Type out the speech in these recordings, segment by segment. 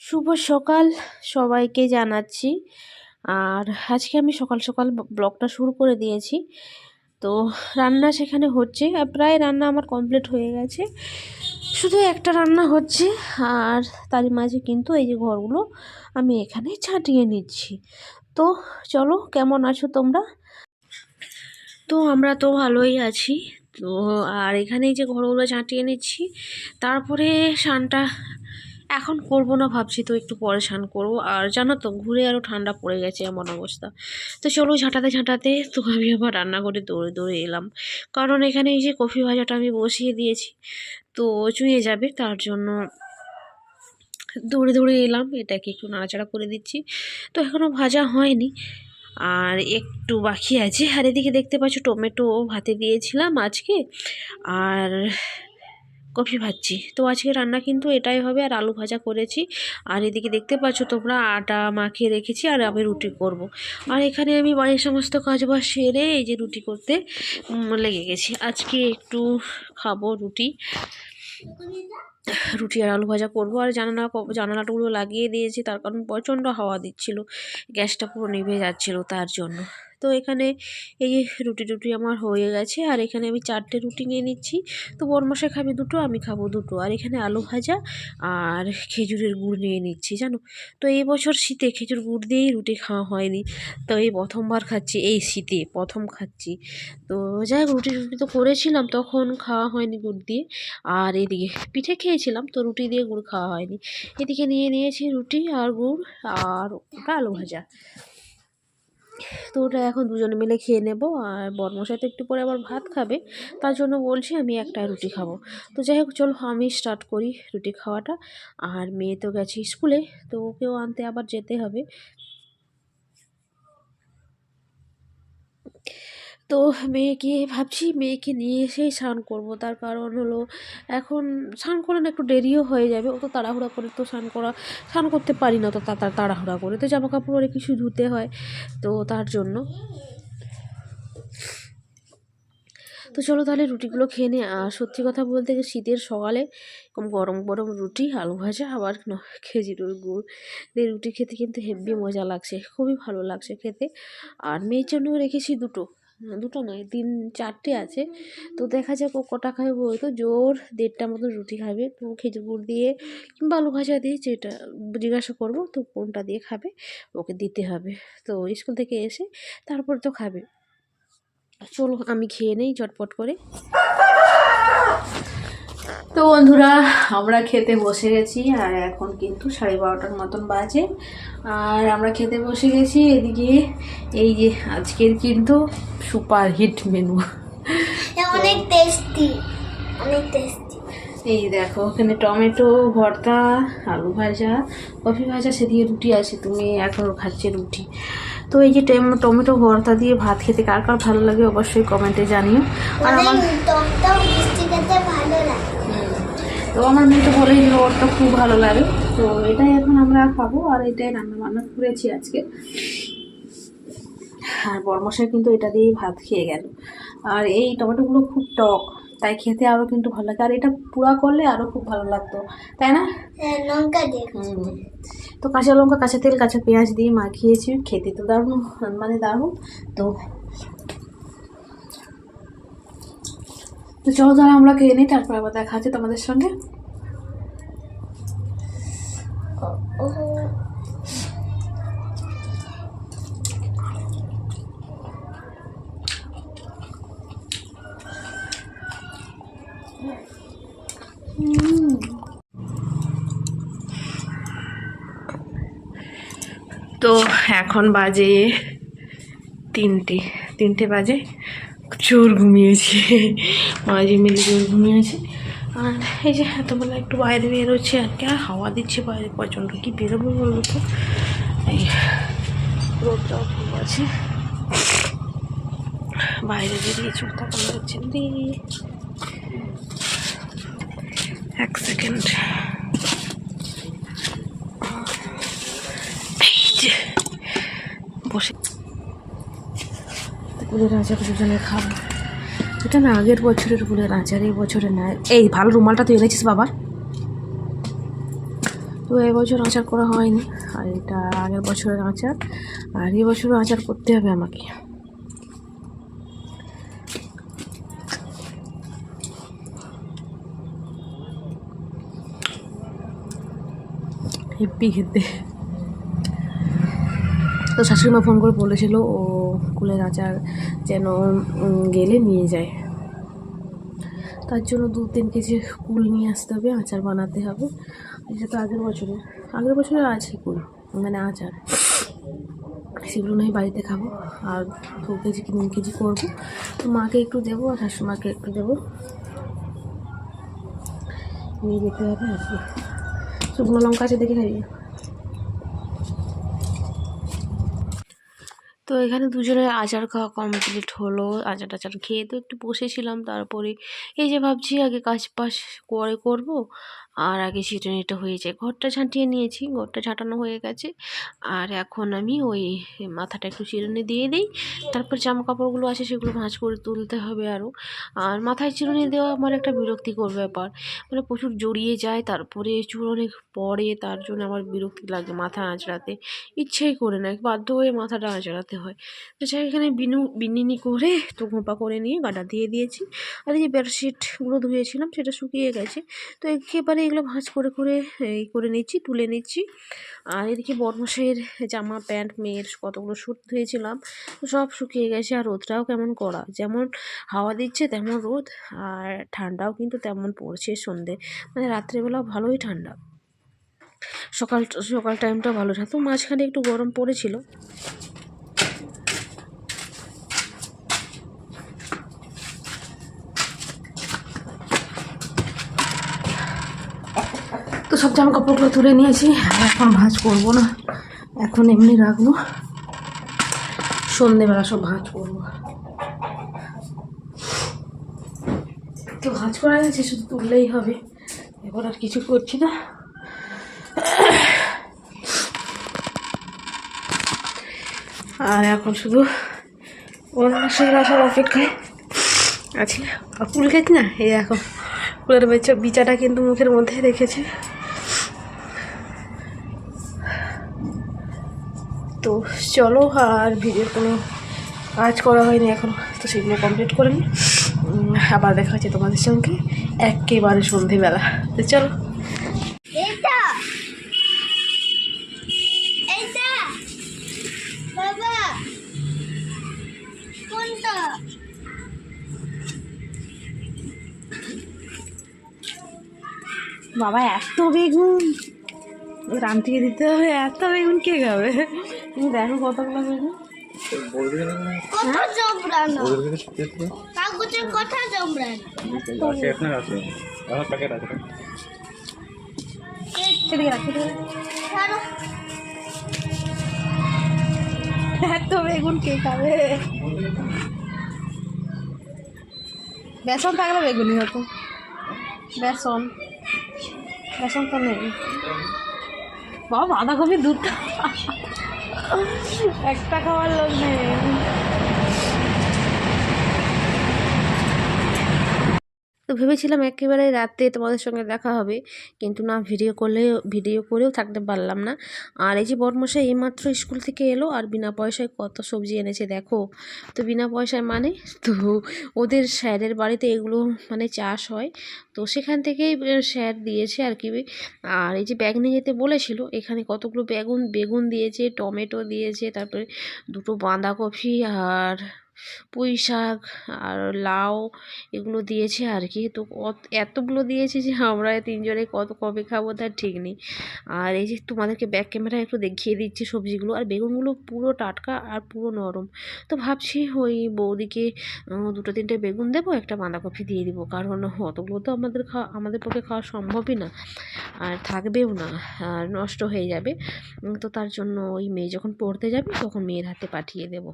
শুভ সকাল সবাইকে জানাচ্ছি। আর আজকে আমি সকাল সকাল ব্লগটা শুরু করে দিয়েছি। তো রান্না সেখানে হচ্ছে। আর প্রায় রান্না আমার কমপ্লিট হয়ে গেছে। শুধু একটা রান্না হচ্ছে। আর তারই মাঝে কিন্তু এই যে ঘরগুলো আমি এখানে ছাটিয়ে নিচ্ছি। তো চলো, কেমন আছো তোমরা? তো আমরা তো ভালোই আছি। তো আর এখানে যে ঘরগুলো ছাটিয়ে নিচ্ছি, তারপরে স্নানটা এখন করব না ভাবছি তো, একটু পরে স্নান করব। আর জানো তো, ঘুরে আরও ঠান্ডা পড়ে গেছে এমন অবস্থা। তো চলো ঝাঁটাতে ঝাঁটাতে তো আমি আবার রান্নাঘরে দৌড়ে দৌড়ে এলাম। কারণ এখানে এই যে কফি ভাজাটা আমি বসিয়ে দিয়েছি, তো চুঁয়ে যাবে, তার জন্য দৌড়ে দৌড়ে এলাম। এটাকে একটু নাড়াচাড়া করে দিচ্ছি। তো এখনও ভাজা হয়নি। আর একটু বাকি আছে। আর এদিকে দেখতে পাচ্ছ, টমেটো ভাতে দিয়েছিলাম আজকে। আর কফি ভাজছি তো আজকে রান্না কিন্তু এটাই হবে, আর আলু ভাজা করেছি। আর এদিকে দেখতে পাচ্ছ তোমরা, আটা মাখিয়ে রেখেছি, আর আমি রুটি করব। আর এখানে আমি বাড়ির সমস্ত কাজ কাজবাজ সেরে এই যে রুটি করতে লেগে গেছি। আজকে একটু খাব রুটি। রুটি আর আলু ভাজা করব। আর জানালা জানালাটাগুলো লাগিয়ে দিয়েছি, তার কারণ প্রচণ্ড হাওয়া দিচ্ছিল। গ্যাসটা পুরো নিভে যাচ্ছিল তার জন্য। তো এখানে এই রুটি টুটি আমার হয়ে গেছে, আর এখানে আমি চারটে রুটি নিয়ে নিচ্ছি। তো বরমাসে খাবে দুটো, আমি খাব দুটো। আর এখানে আলু ভাজা আর খেজুরের গুড় নিয়ে নিচ্ছি, জানো? তো এই বছর শীতে খেজুর গুড় দিয়েই রুটি খাওয়া হয়নি। তো এই প্রথমবার খাচ্ছি, এই শীতে প্রথম খাচ্ছি। তো যাই হোক, রুটি টুটি তো করেছিলাম, তখন খাওয়া হয়নি গুড় দিয়ে। আর এদিকে পিঠে খেয়েছিলাম, তো রুটি দিয়ে গুড় খাওয়া হয়নি। এদিকে নিয়ে নিয়েছি রুটি আর গুড় আর আলু ভাজা। তো ওটা এখন দুজনে মিলে খেয়ে নেব আর বর্মশাই তো একটু পরে আবার ভাত খাবে। তার জন্য বলছি আমি একটা রুটি খাব। তো যাই হোক, চলো আমি স্টার্ট করি রুটি খাওয়াটা। আর মেয়ে তো গেছে স্কুলে, তো ওকেও আনতে আবার যেতে হবে। তো মেয়েকে ভাবছি মেয়েকে নিয়ে এসেই স্নান করব। তার কারণ হলো এখন স্নান করলে না একটু দেরিও হয়ে যাবে। ও তো তাড়াহুড়া করে তো স্নান করা, স্নান করতে পারি না তো তা- তা- তাড়াহুড়া করে। তো জামা কাপড় অনেক কিছু ধুতে হয় তো তার জন্য। তো চলো তাহলে রুটিগুলো খেয়ে নিই আর সত্যি কথা বলতে গেলে শীতের সকালে এরকম গরম গরম রুটি, আলু ভাজা, আবার খেজুরের গুড় দিয়ে রুটি খেতে কিন্তু হেভি মজা লাগছে। খুবই ভালো লাগছে খেতে। আর মেয়ের জন্যও রেখেছি দুটো। দুটো নয়, তিন, চারটে আছে। তো দেখা যাক ও কটা খাবে ওই তো? জোর দেড়টা মতো রুটি খাবে। তো খেজুর গুড় দিয়ে কিংবা আলু ভাজা দিয়ে যেটা জিজ্ঞাসা করব, তো কোনটা দিয়ে খাবে, ওকে দিতে হবে। তো স্কুল থেকে এসে তারপর তো খাবে। চলো আমি খেয়ে নেই চটপট করে। তো বন্ধুরা আমরা খেতে বসে গেছি আর এখন কিন্তু সাড়ে বারোটার মতন বাজে। আর আমরা খেতে বসে গেছি এদিকে এই যে আজকের কিন্তু সুপার হিট মেনু অনেক টেস্টি অনেক টেস্টি এই দেখো এখানে টমেটো ভর্তা আলু ভাজা কফি ভাজা সেদিকে রুটি আছে তুমি এখনও খাচ্ছে রুটি। তো এই যে টমেটো ভর্তা দিয়ে ভাত খেতে কার কার ভালো লাগে অবশ্যই কমেন্টে জানিও। আর আমার ভালো লাগে। তো আমার মেয়ে তো বলেই দিল ওর তো খুব ভালো লাগে। তো এটাই এখন আমরা খাব আর এটাই রান্না বান্না করেছি আজকে। আর বরমশাই কিন্তু এটা দিয়েই ভাত খেয়ে গেল। আর এই টমেটোগুলো খুব টক তাই খেতে আরও কিন্তু ভালো লাগে। আর এটা পুরা করলে আরও খুব ভালো লাগতো তাই না? হ্যাঁ লঙ্কা দিয়ে হুম। তো কাঁচা লঙ্কা কাঁচা তেল কাঁচা পেঁয়াজ দিয়ে মাখিয়েছি খেতে তো দারুণ মানে দারুণ। তো তো চলো তাহলে আমরা খেয়ে নিই, তারপর আবার দেখা আছে তোমাদের সঙ্গে। তো এখন বাজে তিনটে তিনটে বাজে। চোর ঘুমিয়েছি। মাঝে মিলে চোর ঘুমিয়েছি। আর এই যে এতবেলা একটু বাইরে বেরোচ্ছে আর কি হাওয়া দিচ্ছে বাইরে, প্রচণ্ড কি বেরোবো বলব তো? এই রোদটাও খুব আছে। বাইরে বেরিয়ে চোখ তাকানো যাচ্ছে। দি এক সেকেন্ড। এই যে বসে কুলের আচার দুজনে খাব। এটা না আগের বছরের কুলের আচার, এই বছরে না। এই ভালো রুমালটা তুই এনেছিস বাবা? তো এবছর আচার করা হয়নি। আর এটা আগের বছরের আচার। আর এবছরও আচার করতে হবে আমাকে। হেব্বি খেতে। তো শাশুড়িমা ফোন করে বলেছিল, ও কুলের আচার যেন গেলে নিয়ে যায়। তার জন্য দু তিন কেজি কুল নিয়ে আসতে হবে, আচার বানাতে হবে। এটা তো আগের বছরে আগের বছরে আছে কুল মানে আচার। সেগুলো নয় বাড়িতে খাব, আর দু কেজি তিন কেজি করব। তো মাকে একটু দেবো, আর শাশুমাকে একটু দেবো। নিয়ে যেতে হবে আর কি। শুকনো লঙ্কা আছে দেখে খাইয়ে। তো এখানে দুজনের আচার খাওয়া কমপ্লিট হলো, আচার টাচার খেয়ে তো একটু বসেছিলাম, তারপরে এই যে ভাবছি আগে কাজ পাশ করে, করব। আর আগে ছিটানিটা হয়ে যায় ঘরটা ঝাঁটিয়ে নিয়েছি, ঘরটা ঝাঁটানো হয়ে গেছে। আর এখন আমি ওই মাথাটা একটু চিরুনি দিয়ে দিই, তারপর জামা কাপড়গুলো আছে সেগুলো ভাঁজ করে তুলতে হবে আরও আর মাথায় চিরুনি দেওয়া আমার একটা বিরক্তিকর ব্যাপার। মানে প্রচুর জড়িয়ে যায়, তারপরে চুল অনেক পড়ে, তার জন্য আমার বিরক্তি লাগে মাথা আঁচড়াতে। ইচ্ছেই করে না, বাধ্য হয়ে মাথাটা আঁচড়াতে হয়। তো যাই এখানে বিনু, বিনিনি করে তো ঘোপা করে নিয়ে গাটা দিয়ে দিয়েছি। আর এই যে বেডশিটগুলো ধুয়েছিলাম, সেটা শুকিয়ে গেছে। তো একেবারে এগুলো ভাঁজ করে করে, এই করে নিচ্ছি, তুলে নিচ্ছি। আর এদিকে বর্মশের জামা, প্যান্ট, মেয়ের কতগুলো স্যুট ধুয়েছিলাম, সব শুকিয়ে গেছে আর রোদটাও কেমন কড়া। যেমন হাওয়া দিচ্ছে, তেমন রোদ, আর ঠান্ডাও কিন্তু তেমন পড়ছে সন্ধে। মানে রাত্রেবেলাও ভালোই ঠান্ডা। সকাল সকাল টাইমটা ভালো থাকতো মাঝখানে একটু গরম পড়েছিল। সব জামা কাপড়গুলো তুলে নিয়েছি। এখন ভাঁজ করব না। এখন এমনি রাখব। সন্ধেবেলা সব ভাঁজ করব। তো ভাঁজ করা গেছে শুধু তুললেই হবে। এবার আর কিছু করছি না। আর এখন শুধু ওর মাসের আসার অপেক্ষায় আছি। কুল খেয়েছি না? এই এখন কুলের বেচা বিচাটা কিন্তু মুখের মধ্যে রেখেছে। তো চলো আর ভিডিও কোনো কাজ করা হয়নি এখন তো সেগুলো কমপ্লিট করে নি। আবার দেখা হচ্ছে তোমাদের সঙ্গে একেবারে সন্ধেবেলা। তো চলো। বাবা! কোনটা? বাবা এত বেগুন! রান্তিকে দিতে হবে এত বেগুন কে খাবে? তুমি দেখো কতগুলো। ছাড়ো। এত বেগুন কে খাবে? বেসন থাকলে বেগুনি হতো। বেসন। বেসন তো নেই। বাবা বাঁধাকপি দুটো একটা খাওয়ার লোক নেই। ভেবেছিলাম একেবারে রাতে তোমাদের সঙ্গে দেখা হবে, কিন্তু না ভিডিও করলে ভিডিও করেও থাকতে পারলাম না। আর এই যে বর্মশাই এইমাত্র স্কুল থেকে এলো আর বিনা পয়সায় কত সবজি এনেছে দেখো। তো বিনা পয়সায় মানে? তো ওদের স্যারের বাড়িতে এগুলো মানে চাষ হয়, তো সেখান থেকেই স্যার দিয়েছে আর কি। আর এই যে ব্যাগ নিয়ে যেতে বলেছিল, এখানে কতগুলো বেগুন বেগুন দিয়েছে, টমেটো দিয়েছে, তারপরে দুটো বাঁধাকপি আর পুঁই শাক আর লাউ এগুলো দিয়েছে আর কি তো এতগুলো দিয়েছে যে আমরা তিনজনে কত কবে খাব তার ঠিক নেই। আর এই যে তোমাদেরকে ব্যাক ক্যামেরা একটু দেখিয়ে দিচ্ছি সবজিগুলো। আর বেগুনগুলো পুরো টাটকা আর পুরো নরম। তো ভাবছি ওই বৌদিকে দুটো তিনটে বেগুন দেবো, একটা বাঁধাকপি দিয়ে দিব। কারণ অতগুলো তো আমাদের খাওয়া আমাদের পক্ষে খাওয়া সম্ভবই না। আর থাকবেও না, আর নষ্ট হয়ে যাবে। তো তার জন্য ওই মেয়ে যখন পড়তে যাবে তখন মেয়ের হাতে পাঠিয়ে দেবো।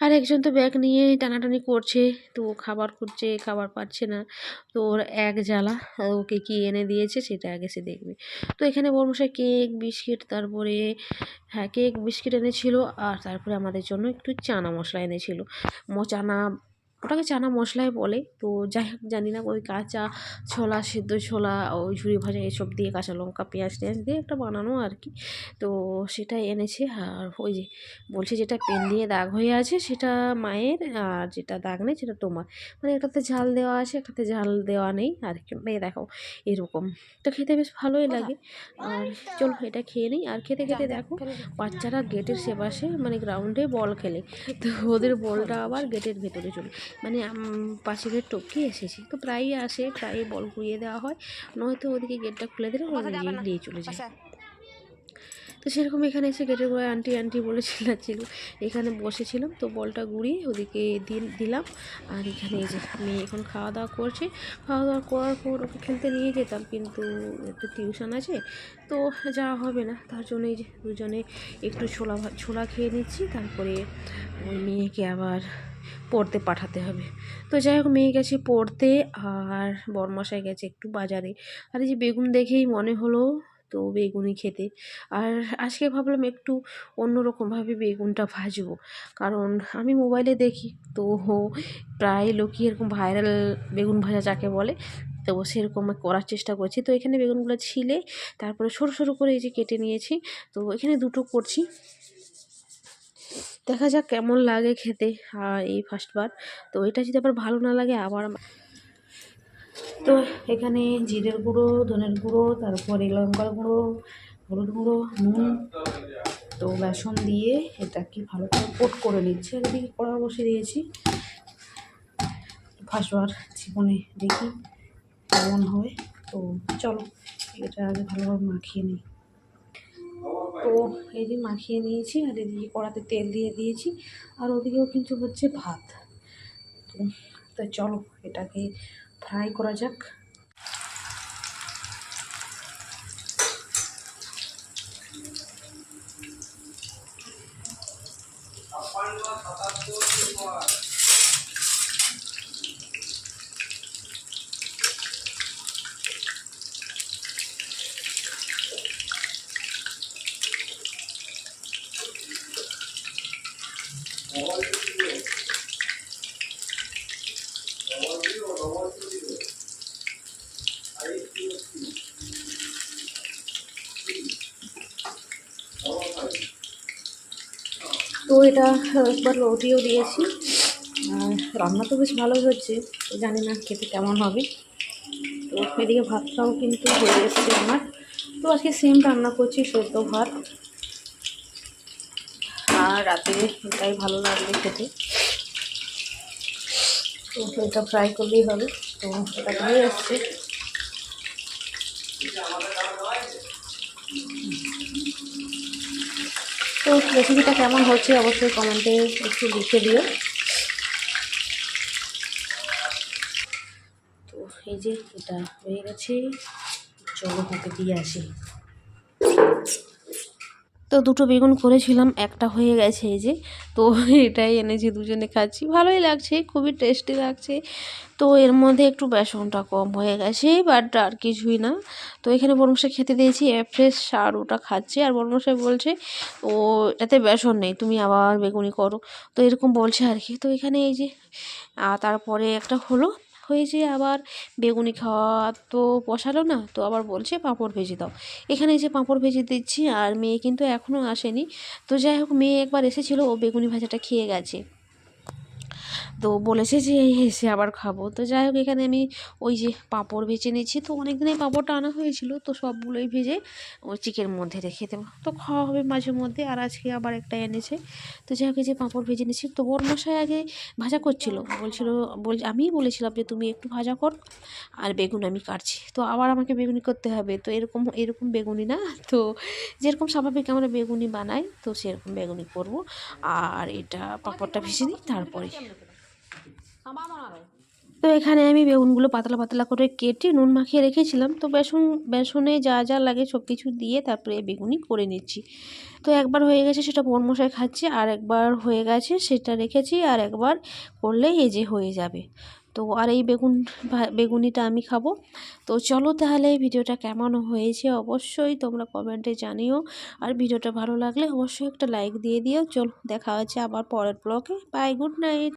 আর একজন তো ব্যাগ নিয়ে টানাটানি করছে, তো ও খাবার খুঁজছে খাবার পাচ্ছে না। তো ওর এক জ্বালা ওকে কি এনে দিয়েছে সেটা আগে সে দেখবে। তো এখানে বর্মশাই কেক, বিস্কিট, তারপরে হ্যাঁ কেক, বিস্কিট এনেছিল, আর তারপরে আমাদের জন্য একটু চানা মশলা এনেছিল। চানা ওটাকে চানা মশলাই বলে। তো যাই হোক জানি না ওই কাঁচা ছোলা সেদ্ধ ছোলা ওই ঝুড়ি ভাজা এসব দিয়ে কাঁচা লঙ্কা পেঁয়াজ টেঁয়াজ দিয়ে একটা বানানো আর কি। তো সেটা এনেছে আর ওই যে বলছে যেটা পেন দিয়ে দাগ হয়ে আছে সেটা মায়ের আর যেটা দাগ নেই সেটা তোমার। মানে এটাতে ঝাল দেওয়া আছে একটাতে ঝাল দেওয়া নেই আর কি। এই দেখো এরকম। তো খেতে বেশ ভালোই লাগে। আর চলো এটা খেয়ে নিই। আর খেতে খেতে দেখো। বাচ্চারা গেটের সেপাশে মানে গ্রাউন্ডে বল খেলে। তো ওদের বলটা আবার গেটের ভেতরে চলে। মানে পাঁচিলের টপকে এসেছি। তো প্রায়ই আসে প্রায়ই বল ঘুরিয়ে দেওয়া হয়। নয়তো ওদিকে গেটটা খুলে দিলে ওরা নিজেই নিয়ে চলে যায়। তো সেরকম এখানে এসে গেটের গোড়ায় আন্টি আন্টি বলে চিল্লাচ্ছিল এখানে বসেছিলাম। তো বলটা ঘুরিয়ে ওদিকে দিলাম। আর এখানে এই যে মেয়ে এখন খাওয়া দাওয়া করছে। খাওয়া দাওয়া করার পর ওকে খেলতে নিয়ে যেতাম কিন্তু একটু টিউশন আছে। তো যাওয়া হবে না। তার জন্য এই যে দুজনে একটু ছোলা ছোলা খেয়ে নিচ্ছি। তারপরে ওই মেয়েকে আবার পড়তে পাঠাতে হবে। তো যাই হোক, মেয়ে গেছে পড়তে আর বরমশাই গেছে একটু বাজারে। আর এই যে বেগুন দেখেই মনে হলো তো বেগুনি খেতে। আর আজকে ভাবলাম একটু অন্যরকমভাবে বেগুনটা ভাজবো। কারণ আমি মোবাইলে দেখি তো প্রায় লোকই এরকম ভাইরাল বেগুন ভাজা যাকে বলে, তো সেরকম করার চেষ্টা করছি। তো এখানে বেগুনগুলো ছিলে, তারপরে সরু সরু করে এই যে কেটে নিয়েছি। তো এখানে দুটো করছি। দেখা যাক কেমন লাগে খেতে এই ফার্স্টবার তো এটা যদি আবার ভালো না লাগে, আবার তো এখানে জিরের গুঁড়ো, ধনের গুঁড়ো, তারপরে লঙ্কার গুঁড়ো, হলুদ গুঁড়ো, নুন, তো বেসন দিয়ে এটাকে ভালো করে কোট করে নিচ্ছি। এদিকে কড়া বসিয়ে দিয়েছি। ফার্স্টবার জীবনে দেখি কেমন হয়। তো চলো, এটা আগে ভালোভাবে মাখিয়ে নিই। তো এই যে মাখিয়ে নিয়েছি আর এদিকে কড়াতে তেল দিয়ে দিয়েছি। আর ওদিকেও কিন্তু হচ্ছে ভাত। তো চলো এটাকে ফ্রাই করা যাক। তো এটা একবার রুটিও দিয়েছি। আর রান্না তো বেশ ভালোই হচ্ছে, জানি না খেতে কেমন হবে। তো এদিকে ভাতটাও কিন্তু হয়ে এসছে আমার। তো আজকে সেম রান্না করছি সদ্য ভাত। আর রাতে এটাই ভালো লাগবে খেতে। তো এটা ফ্রাই করলেই হবে, তো এটা হয়ে এসছে তো রেসিপিটা কেমন হচ্ছে অবশ্যই কমেন্টে একটু লিখে দিও। তো এই যে এটা হয়ে গেছে, চলো ওকে দিয়ে আসি। তো দুটো বেগুন করেছিলাম, একটা হয়ে গেছে এই যে। তো এটাই এনেছি, দুজনে খাচ্ছি। ভালোই লাগছে, খুবই টেস্টি লাগছে। তো এর মধ্যে একটু বেসনটা কম হয়ে গেছে বাট আর কিছুই না। তো এখানে বর্মশাই খেতে দিয়েছি ফ্রেশ আর ওটা খাচ্ছে। আর বর্মশাই বলছে, ও এটাতে বেসন নেই, তুমি আবার বেগুনি করো। তো এরকম বলছে আর কি। তো এখানে এই যে তারপরে একটা হলো হয়েছে আবার বেগুনি খাওয়া তো পোষালো না, তো আবার বলছে পাঁপড় ভেজে দাও। এখানে যে পাঁপড় ভেজে দিচ্ছি আর মেয়ে কিন্তু এখনও আসেনি। তো যাই হোক, মেয়ে একবার এসেছিল, ও বেগুনি ভাজাটা খেয়ে গেছে। তো বলেছে যে, এসে আবার খাব। তো যাই হোক, এখানে আমি ওই যে পাঁপড় ভেজে নিয়েছি। তো অনেক দিনই পাঁপড়টা আনা হয়েছিল, তো সবগুলোই ভেজে ওই চিকের মধ্যে রেখে দেবো। তো খাওয়া হবে মাঝে মধ্যে, আর আজকে আবার একটা এনেছে। তো যাই হোক যে পাঁপড় ভেজে নিয়েছি। তো ওর মশাই আগে ভাজা করছিল। বলছিল, বল, আমিই বলেছিলাম যে, তুমি একটু ভাজা কর, আর বেগুন আমি কাটছি। তো আবার আমাকে বেগুনি করতে হবে। তো এরকম এরকম বেগুনি না? তো যেরকম স্বাভাবিক আমরা বেগুনি বানাই, তো সেরকম বেগুনি করব। আর এটা পাঁপড়টা ভেজে নিই, তারপরে তো এখানে আমি বেগুনগুলো পাতলা পাতলা করে কেটে নুন মাখিয়ে রেখেছিলাম। তো বেসন, বেসনে যা যা লাগে সব কিছু দিয়ে তারপরে বেগুনি করে নিচ্ছি। তো একবার হয়ে গেছে সেটা বরমশাই খাচ্ছে, আর একবার হয়ে গেছে সেটা রেখেছি, আর একবার করলেই এই যে হয়ে যাবে। তো আর এই বেগুন বেগুনিটা আমি খাব। তো চলো তাহলে ভিডিওটা কেমন হয়েছে অবশ্যই তোমরা কমেন্টে জানিও। আর ভিডিওটা ভালো লাগলে অবশ্যই একটা লাইক দিয়ে দিও। চলো দেখা হচ্ছে আবার পরের ব্লগে। Bye, good night.